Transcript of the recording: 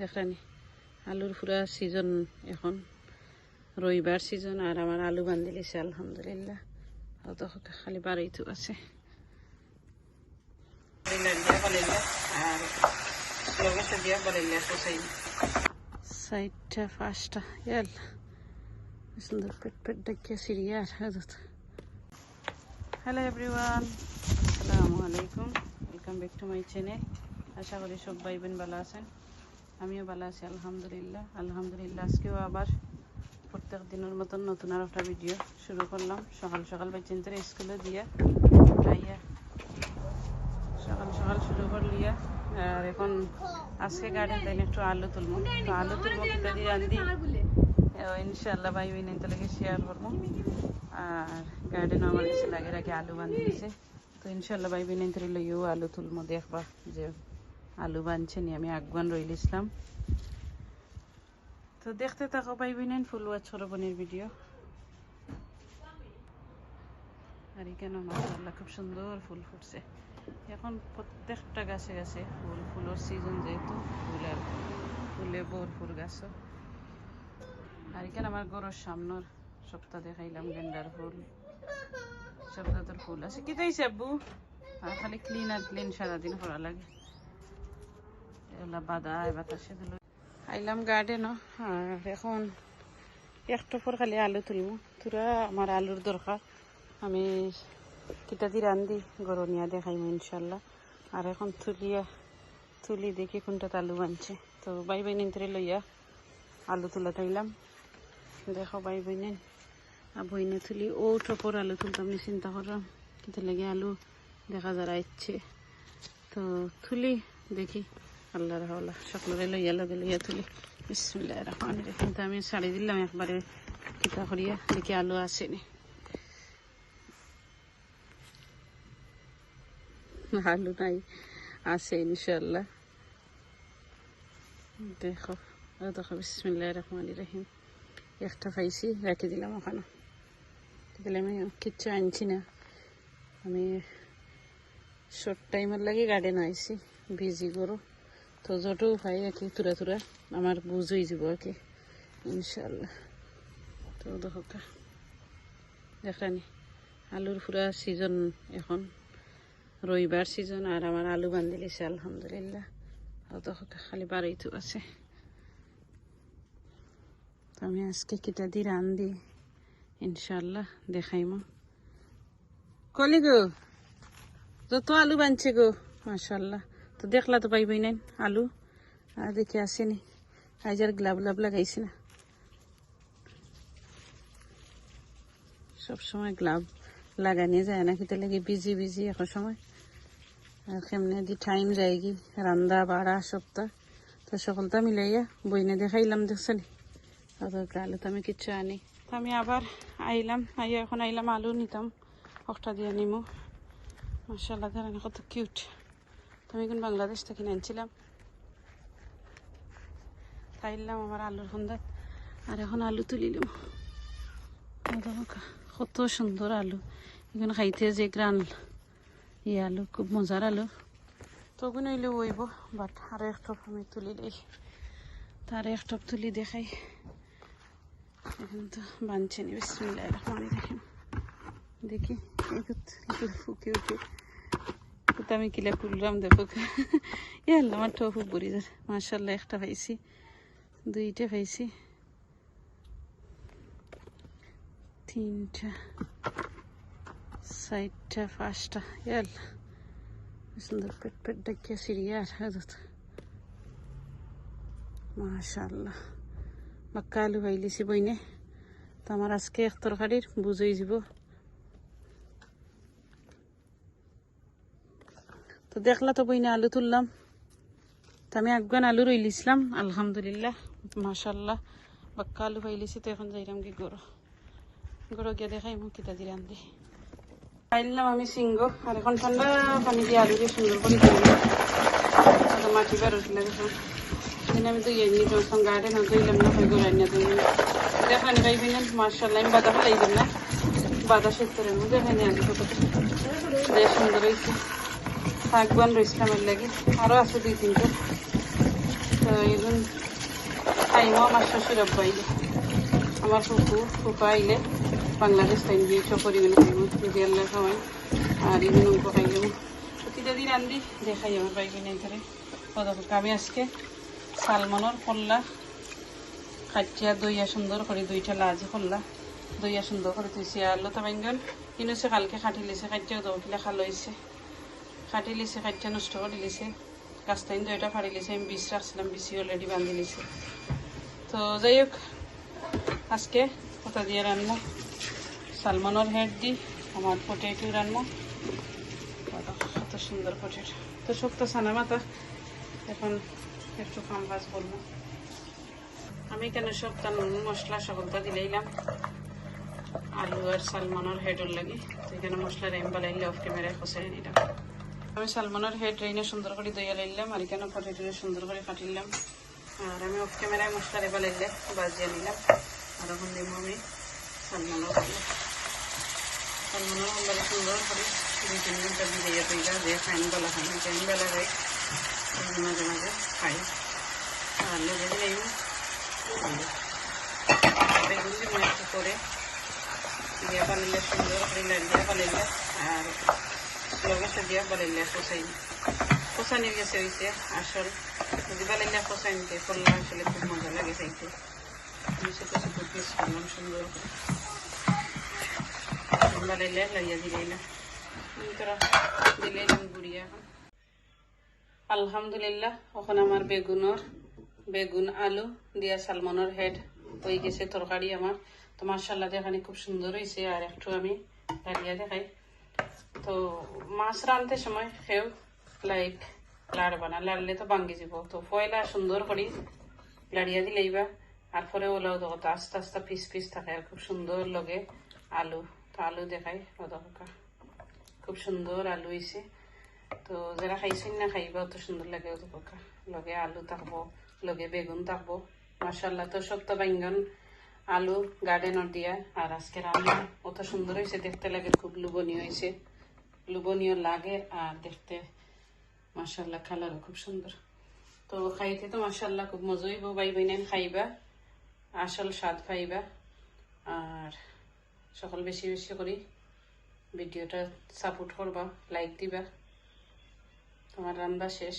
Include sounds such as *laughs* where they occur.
দেখরানি আলুর পুরা সিজন এখন। রবিবার সিজন আর আমার আলু বান্ধি লিছে আলহামদুলিল্লাহ। অত খালি বারোই তো আছে। আর সাইডটা পাঁচটা, ইয়াল। সুন্দর পেট পেট ডাকিয়া সিরিয়া আর হ্যালো এভরিওয়ান, আসসালামু আলাইকুম। Welcome back to my channel আশা করি সব ভাই বোন ভালো আছেন। আমিও ভালো আছি, আলহামদুলিল্লাহ। আলহামদুলিল্লাহ, আজকেও আবার প্রত্যেক দিনের মতন নতুন আর একটা ভিডিও শুরু করলাম। সকাল সকাল বাচ্চাদের স্কুলে দিয়া আইয়া সকাল সকাল শুরু করলিয়া। আর এখন আজকে গার্ডেন তাই একটু আলু তুলবো। তো আলু তুলবো কিতা দিয়ে আনদি ইনশাল্লাহ ভাই বোন তোকে শেয়ার করব। আর গার্ডেনও আমার কাছে লাগে রাখি আলু বান্ধি তো ইনশাল্লাহ ভাই বোন তোর লইও আলু তুলবো, দেখবা যে আলু বানছে নি, আমি আগুয়ান রইল ইসলাম। তো দেখতে থাকো ভাই বোন ফুলওয়া ছোটবনের ভিডিও আর এখানে মাসাল্লাহ খুব সুন্দর ফুল ফুটছে। এখন প্রত্যেকটা গাছে গাছে ফুল, ফুলের সিজন যেহেতু, ফুল আর ফুলে ভরপুর গাছ। আর এখানে আমার গরুর সামনের সপ্তাহ দেখাইলাম, গেন্ডার ফুল। সপ্তাহ ফুল আছে। কি তাইছে আব্বু? খালি ক্লিন আর ক্লিন সারাদিন করা লাগে। এগুলা বাদায় বাতাসে আইলাম গার্ডেনও আর এখন একটু পর খালি আলু তুলবো তোরা আমার আলুর দরকার। আমি কিটা দিয়ে রান্ধি, গরনিয়া দেখাইমু ইনশাল্লাহ। আর এখন তুলিয়া, তুলি দেখি কোনটা আলু বানছে। তো বাই বাই নিন্তরে লইয়া আলু তুলা তাইলাম। দেখো বাই বইনেন আর বইনে তুলি ও টপর আলু তুলতাম নি, চিন্তা করলাম। কিন্তু লেগে আলু, দেখা যারা ইচ্ছে। তো তুলি, দেখি। আল্লাহ রাহলা সকলের লইয়া লগে লইয়া তুলি বিসমিল্লাহ রহমান কিন্তু আমি শাড়ি দিলাম একবারে কিতা করিয়া দেখি আলু আসেনি। আলু নাই আছে ইনশাল্লাহ দেখো দেখো বিসমিল্লাহ রহমান রহিম। একটা পাইছি রেখে দিলাম ওখানে। দিলে আমি কিচ্ছু আনছি না। আমি শর্ট টাইমের লাগে গার্ডেন আইছি বিজি করো তো যতও পাই আর কি তুরা তুরা আমার বুঝ হয়ে যাব আর কি ইনশাল্লাহ তো দেখো দেখানি, আলুর পুরা সিজন এখন, রবিবার সিজন আর আমার আলু বান্ধি লিছে আলহামদুলিল্লাহ। দেখো খালি বারোই তো আছে। তো আমি আজকে কিটা দিয়ে রান্ধি ইনশাল্লাহ দেখাইম। কলি গো, যত আলু বানছে গো মাশাল্লাহ তো দেখলা তো পাইবই নাই, আলু। আর দেখে আসেনি। আজ আর গ্লাব গ্লাব লাগাইছি না। সব সময় গ্লাভ লাগানি যায় না, খেতে লাগে বিজি বিজি এখন সময়। আর কেমনে দি টাইম যায় কি, রান্দা, বাড়া, সপ্তাহ। তো সকলটা মিলাইয়া বইনে দেখাইলাম, দেখছানি? ওদেরকে আলু তো আমি কিচ্ছু আনি। আমি আবার আইলাম, আইয়া এখন আইলাম আলু নিতাম। একটা দিয়ে নিমো। মাসাল্লাহ কত কিউট আমি এখন বাংলাদেশ থেকে আনছিলাম খাইলাম আমার আলুর সন্ধ্যা আর এখন আলু তুলিলাম কত সুন্দর আলু। এখন খাইতে যে গ্রান ই আলু, খুব মজার আলু। তখন হইলে ওইব বাট আরও এক টপ আমি তুলি দেই তার এক টপ তুলি দেখাই। এখন তো বানছে নি বিসমিল্লাহ রহমান রহিম। দেখি ফুকে উঠে। আমি কিলা খুললাম, দেখো। *laughs* ইয়াল আমার ঠোক বড়ি মার্শাল্লাহ একটা পাইছি। দুইটা পাইছি। তিনটা, চারটা, পাঁচটা। ইয়াল সুন্দর পেট পেট ডাকিয়া সিরিয়া আর হাজত মাশাল্লাহ বাক্কা আলু পাইলিছি বইনে। তো আমার আজকে এক তরকারির বুঝই যাব তো দেখলা তো বইনে আলু তুললাম। তো আমি একগান আলু রইলিছিলাম, আলহামদুলিল্লাহ মাশাল্লাহ বাক্কা আলু পাইলিছি তো এখন যাইলাম কি গরো। গরো গিয়ে দেখাই, মুখ কিতা দিলাম দি খাইলাম আমি সিংহ, আর এখন ঠান্ডা পানি দিয়ে আলু দিয়ে সুন্দর করে দিলাম মাটি বের উঠলে দেখুন এখানে আমি দুই এমনি যখন গার্ডেন দিলাম না হয়ে গেল না দুই দেখানি ভাই বিনেন মার্শাল্লাহ আমি বাদা ফেলাই দিন না। বাদা সেক্টরের মধ্যে এখানে আলু। কত সুন্দর হয়েছে শাক বান রয়েছে আমার লাগে। আরও আছে দুই তিনটে তো এখন খাইমো আমার শ্বশুর আইলে আমার ফুফু ফুফা আইলে বাংলাদেশ টাইম দিয়ে সব খাওয়াই আর এগুলো খাই যাব প্রতিটা দিন আনবি, দেখাই আমার বাইকে নেই ধরে আমি আজকে সালমনের কল্লা খাইয়া দইয়া সুন্দর করে দুইটা লাজি করলা দইয়া সুন্দর করে তুইছি আর লতা বাইঙ্গন কিনেছে কালকে খাটি লিছে খাইয়া দৌ খাটি লিছে খাইয়া নষ্ট করে লিছে। গাছটাইন দইটা ফাড়ি লিছে, আমি বিষ রাখছিলাম বিচি অলরেডি বান্ধি লিছে। তো যাই হোক, আজকে কোথা দিয়ে রানবো সালমনের হেড দি আমার পটেটো রানবো কত সুন্দর পটেটো তো সব তো সানা মাথা এখন একটু কাম কাজ করব আমি কেন সব তার মশলা সকলটা দিলাইলাম আলু আর সালমনের হেডর লাগে। তো এখানে মশলা রেম বালাইলে অফ ক্যামেরায় খসাই নিলাম আমি সালমনের হেড রেইনে সুন্দর করে দইয়া লাইলাম, আর এখানে পটেটো সুন্দর করে কাটিলাম আর আমি অফ ক্যামেরায় মশলা রে বালাইলে বাজিয়ে নিলাম। আর এখন দিব আমি সালমনের সালমনের হলো সুন্দর করে দুই তিন ঘণ্টা ভিজিয়ে দইলা যে ফাইন বেলা খাই ফাইন বেলা খাই মাঝে মাঝে খাই। আর লেগে দিলাম বেগুন দিব একটু করে, দিয়া বানাইলে সুন্দর করে লাড়িয়া বানাইলে আর লগে দিয়া বানাইলে কষাই কষানির গেছে হয়েছে আসল যদি খুব মজা লাগে পিস করলাম সুন্দর দিলাইলাম তোরা দিলাইলাম গুড়িয়া এখন আলহামদুলিল্লাহ এখন আমার বেগুনের বেগুন আলু দিয়া সালমনের হেড হয়ে গেছে তরকারি আমার তো মার্শাল্লাহ দেখানি খুব সুন্দর হয়েছে আর একটু আমি ডালিয়া দেখাই তো মাছ রাঁধতে সময় খেয়েও লাইক লাড় বানা লাড়লে তো ভাঙ্গি যাব। তো পয়লা সুন্দর করি। লাড়িয়া দিলেইবা আর পরে ওলাও দেখো তো আস্তে আস্তে পিস পিস থাকে। আর খুব সুন্দর লগে আলু। তো আলু দেখাই ওদকা খুব সুন্দর আলু হয়েছে তো যারা খাইছেন না খাইবা, অত সুন্দর লাগে ওদকা লগে আলু থাকব, লগে বেগুন থাকব। মাসাল্লাহ তো সব তো বাইঙ্গন আলু গার্ডেনর দিয়া। আর আজকে রান্না অত সুন্দর হয়েছে দেখতে লাগে খুব লুবনীয় হয়েছে লুবনীয় লাগে আর দেখতে মাসাল্লাহ কালারও খুব সুন্দর। তো খাইতে তো মাসাল্লাহ খুব মজাই বাই বাইনান খাইবা, আসল স্বাদ পাইবা। আর সকল বেশি বেশি করি ভিডিওটা সাপোর্ট করবা লাইক দিবা। তোমার রান্না শেষ।